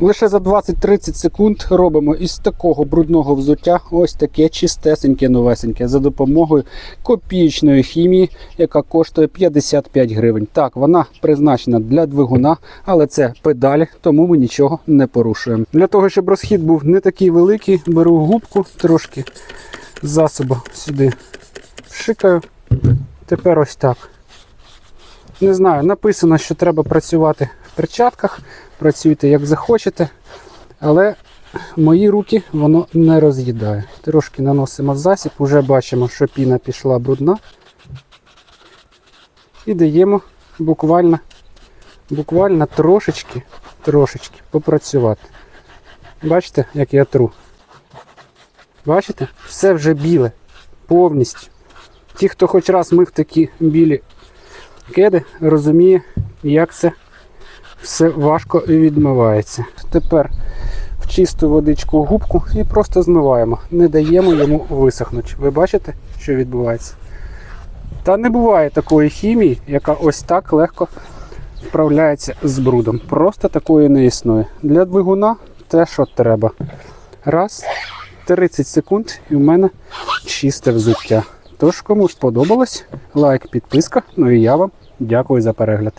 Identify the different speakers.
Speaker 1: Лише за 20-30 секунд робимо із такого брудного взуття ось таке чистесеньке новесеньке за допомогою копієчної хімії, яка коштує 55 гривень. Так, вона призначена для двигуна, але це педалі, тому ми нічого не порушуємо. Для того, щоб розхід був не такий великий, беру губку трошки засобу сюди шикаю. Тепер ось так. Не знаю, написано, що треба працювати в перчатках. Працюйте як захочете. Але мої руки воно не роз'їдає. Трошки наносимо засіб, вже бачимо, що піна пішла брудна. І даємо буквально, буквально трошечки, трошечки попрацювати. Бачите, як я тру? Бачите? Все вже біле. Повністю. Ті, хто хоч раз мив такі білі кеди, розуміє, як це все важко відмивається. Тепер в чисту водичку губку і просто змиваємо. Не даємо йому висохнути. Ви бачите, що відбувається? Та не буває такої хімії, яка ось так легко вправляється з брудом. Просто такої не існує. Для двигуна те, що треба. Раз, 30 секунд, і в мене чисте взуття. Тож, кому сподобалось, лайк, підписка. Ну і я вам дякую за перегляд.